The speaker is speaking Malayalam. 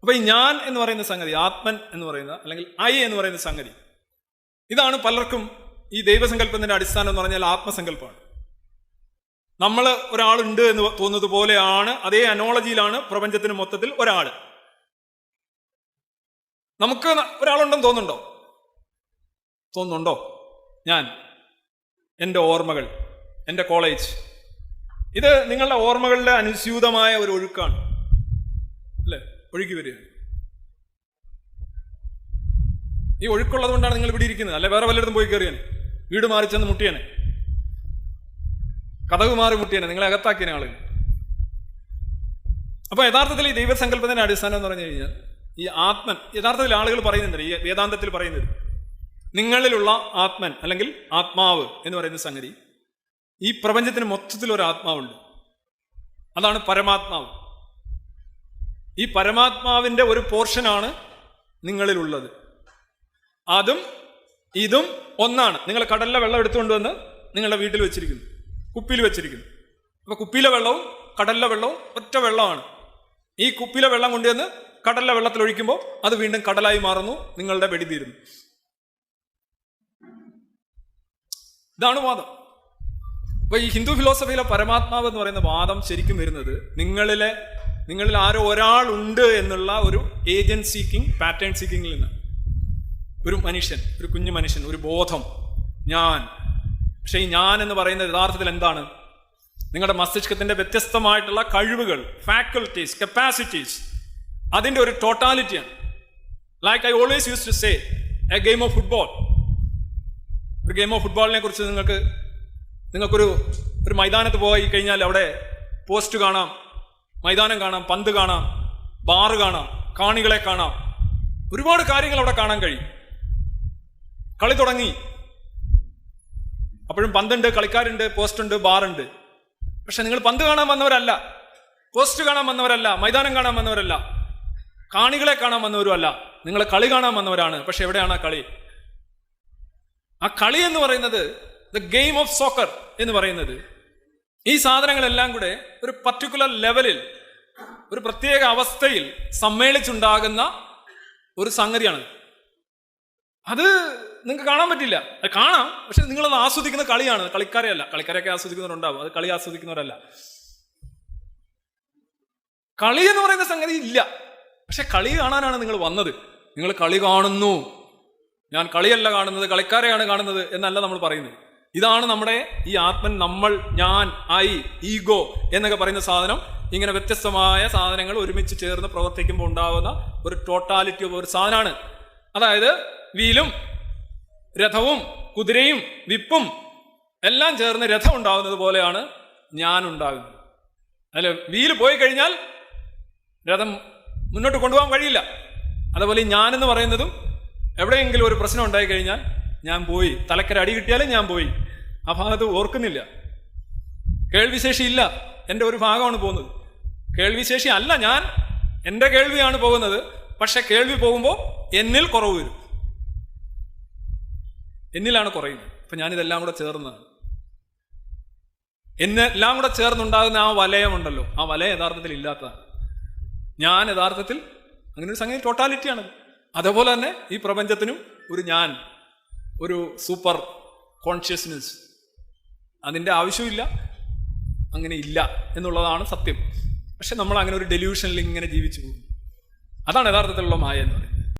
അപ്പൊ ഈ ഞാൻ എന്ന് പറയുന്ന സംഗതി ആത്മൻ എന്ന് പറയുന്ന അല്ലെങ്കിൽ ഐ എന്ന് പറയുന്ന സംഗതി ഇതാണ് പലർക്കും ഈ ദൈവസങ്കല്പത്തിന്റെ അടിസ്ഥാനം എന്ന് പറഞ്ഞാൽ ആത്മസങ്കല്പമാണ്. നമ്മൾ ഒരാളുണ്ട് എന്ന് തോന്നുന്നത് പോലെയാണ് അതേ അനോളജിയിലാണ് പ്രപഞ്ചത്തിന് മൊത്തത്തിൽ ഒരാൾ. നമുക്ക് ഒരാളുണ്ടെന്ന് തോന്നുന്നുണ്ടോ? തോന്നുന്നുണ്ടോ? ഞാൻ എന്റെ ഓർമ്മകൾ എന്റെ കോളേജ് ഇത് നിങ്ങളുടെ ഓർമ്മകളുടെ അനുസ്യൂതമായ ഒരു ഒഴുക്കാണ്. അല്ലേ? ഒഴുകി വരികയാണ് ഈ ഒഴുക്കുള്ളത് കൊണ്ടാണ് നിങ്ങൾ ഇവിടെ ഇരിക്കുന്നത്. അല്ലെ വേറെ വല്ലയിടത്തും പോയി കയറിയാൻ വീട് മാറി ചെന്ന് മുട്ടിയനെ. കഥകു മാറി മുട്ടിയനെ. നിങ്ങളെ അകത്താക്കിയനെ ആളുകൾ അപ്പൊ യഥാർത്ഥത്തിൽ ഈ ദൈവസങ്കല്പത്തിന്റെ അടിസ്ഥാനം എന്ന് പറഞ്ഞു കഴിഞ്ഞാൽ ഈ ആത്മൻ യഥാർത്ഥത്തിൽ ആളുകൾ പറയുന്നുണ്ട് ഈ വേദാന്തത്തിൽ പറയുന്നത് നിങ്ങളിലുള്ള ആത്മൻ അല്ലെങ്കിൽ ആത്മാവ് എന്ന് പറയുന്ന സംഗതി ഈ പ്രപഞ്ചത്തിന് മൊത്തത്തിൽ ഒരു ആത്മാവുണ്ട്. അതാണ് പരമാത്മാവ്. ഈ പരമാത്മാവിന്റെ ഒരു പോർഷനാണ് നിങ്ങളിലുള്ളത്. അതും ഇതും ഒന്നാണ്. നിങ്ങൾ കടലിലെ വെള്ളം എടുത്തുകൊണ്ടുവന്ന് നിങ്ങളുടെ വീട്ടിൽ വെച്ചിരിക്കുന്നു. കുപ്പിയിൽ വെച്ചിരിക്കുന്നു. അപ്പൊ കുപ്പിയിലെ വെള്ളവും കടലിലെ വെള്ളവും ഒറ്റ വെള്ളമാണ്. ഈ കുപ്പിയിലെ വെള്ളം കൊണ്ടുവന്ന് കടലിലെ വെള്ളത്തിൽ ഒഴിക്കുമ്പോൾ അത് വീണ്ടും കടലായി മാറുന്നു നിങ്ങളുടെ വെടി തീരുന്നു. ഇതാണ് വാദം. അപ്പൊ ഈ ഹിന്ദു ഫിലോസഫിയിലെ പരമാത്മാവ് എന്ന് പറയുന്ന വാദം ശരിക്കും വരുന്നത് നിങ്ങളിലെ നിങ്ങളിൽ ആരോ ഒരാൾ ഉണ്ട് എന്നുള്ള ഒരു ഏജന്റ് സീക്കിംഗ് പാറ്റേൺ സീക്കിങ്ങിൽ നിന്ന്. ഒരു മനുഷ്യൻ ഒരു കുഞ്ഞു മനുഷ്യൻ ഒരു ബോധം. ഞാൻ. പക്ഷേ ഈ ഞാൻ എന്ന് പറയുന്നത് യഥാർത്ഥത്തിൽ എന്താണ്? നിങ്ങളുടെ മസ്തിഷ്കത്തിന്റെ വ്യത്യസ്തമായിട്ടുള്ള കഴിവുകൾ ഫാക്കൽറ്റീസ് കപ്പാസിറ്റീസ് അതിന്റെ ഒരു ടോട്ടാലിറ്റിയാണ് like I always use to say a game of football ഒരു ഗെയിം ഓഫ് ഫുട്ബോളിനെ കുറിച്ച് നിങ്ങൾക്ക് നിങ്ങൾക്കൊരു ഒരു മൈതാനത്ത് പോയി കഴിഞ്ഞാൽ അവിടെ പോസ്റ്റ് കാണാം. മൈതാനം കാണാം പന്ത് കാണാം ബാറ് കാണാം കാണികളെ കാണാം. ഒരുപാട് കാര്യങ്ങൾ അവിടെ കാണാൻ കഴിയും. കളി തുടങ്ങി. അപ്പോഴും പന്തുണ്ട് കളിക്കാരുണ്ട് പോസ്റ്റ് ഉണ്ട് ബാറുണ്ട്. പക്ഷെ നിങ്ങൾ പന്ത് കാണാൻ വന്നവരല്ല പോസ്റ്റ് കാണാൻ വന്നവരല്ല മൈതാനം കാണാൻ വന്നവരല്ല കാണികളെ കാണാൻ വന്നവരും അല്ല നിങ്ങൾ കളി കാണാൻ വന്നവരാണ് പക്ഷെ എവിടെയാണ് ആ കളി? ആ കളി എന്ന് പറയുന്നത് ദ ഗെയിം ഓഫ് സോക്കർ എന്ന് പറയുന്നത് ഈ സാധനങ്ങളെല്ലാം കൂടെ ഒരു പർട്ടിക്കുലർ ലെവലിൽ ഒരു പ്രത്യേക അവസ്ഥയിൽ സമ്മേളിച്ചുണ്ടാകുന്ന ഒരു സംഗതിയാണ്. അത് നിങ്ങൾക്ക് കാണാൻ പറ്റില്ല. അത് കാണാം പക്ഷെ നിങ്ങളത് ആസ്വദിക്കുന്ന കളിയാണ്. കളിക്കാരെയല്ല കളിക്കാരെയൊക്കെ ആസ്വദിക്കുന്നവരുണ്ടാവും. അത് കളി ആസ്വദിക്കുന്നവരല്ല. കളി എന്ന് പറയുന്ന സംഗതി ഇല്ല. പക്ഷെ കളി കാണാനാണ് നിങ്ങൾ വന്നത്. നിങ്ങൾ കളി കാണുന്നു. ഞാൻ കളിയല്ല കാണുന്നത് കളിക്കാരെയാണ് കാണുന്നത് എന്നല്ല നമ്മൾ പറയുന്നത്. ഇതാണ് നമ്മുടെ ഈ ആത്മൻ നമ്മൾ ഞാൻ ഐ ഈഗോ എന്നൊക്കെ പറയുന്ന സാധനം. ഇങ്ങനെ വ്യത്യസ്തമായ സാധനങ്ങൾ ഒരുമിച്ച് ചേർന്ന് പ്രവർത്തിക്കുമ്പോൾ ഉണ്ടാകുന്ന ഒരു ടോട്ടാലിറ്റി ഓഫ് ഒരു സാധനമാണ്. അതായത് വീലും രഥവും കുതിരയും വിപ്പും എല്ലാം ചേർന്ന് രഥം ഉണ്ടാകുന്നത് പോലെയാണ് ഞാൻ ഉണ്ടാകുന്നത്. അല്ല? വീൽ പോയി കഴിഞ്ഞാൽ രഥം മുന്നോട്ട് കൊണ്ടുപോകാൻ കഴിയില്ല അതുപോലെ ഞാൻ എന്ന് പറയുന്നതും എവിടെയെങ്കിലും ഒരു പ്രശ്നം ഉണ്ടായി കഴിഞ്ഞാൽ ഞാൻ പോയി. തലക്കര അടി കിട്ടിയാലും ഞാൻ പോയി. ആ ഭാഗത്ത് ഓർക്കുന്നില്ല. കേൾവിശേഷി ഇല്ല. എന്റെ ഒരു ഭാഗമാണ് പോകുന്നത്. കേൾവിശേഷി അല്ല ഞാൻ. എന്റെ കേൾവിയാണ് പോകുന്നത്. പക്ഷെ കേൾവി പോകുമ്പോൾ എന്നിൽ കുറവ് വരും. എന്നിലാണ് കുറയുന്നത്. അപ്പം ഞാനിതെല്ലാം കൂടെ ചേർന്നതാണ്. എന്നെല്ലാം കൂടെ ചേർന്നുണ്ടാകുന്ന ആ വലയമുണ്ടല്ലോ. ആ വലയം യഥാർത്ഥത്തിൽ ഇല്ലാത്തതാണ്. ഞാൻ യഥാർത്ഥത്തിൽ അങ്ങനെ ഒരു സംഗതി ടോട്ടാലിറ്റിയാണ് അതേപോലെ തന്നെ ഈ പ്രപഞ്ചത്തിനും ഒരു ഞാൻ. ഒരു സൂപ്പർ കോൺഷ്യസ്നെസ്. അതിന്റെ ആവശ്യമില്ല അങ്ങനെ ഇല്ല എന്നുള്ളതാണ് സത്യം. പക്ഷെ നമ്മൾ അങ്ങനെ ഒരു ഡെല്യൂഷനിൽ ഇങ്ങനെ ജീവിച്ചു പോകും അതാണ് യഥാർത്ഥത്തിലുള്ള മായ എന്ന് പറയുന്നത്.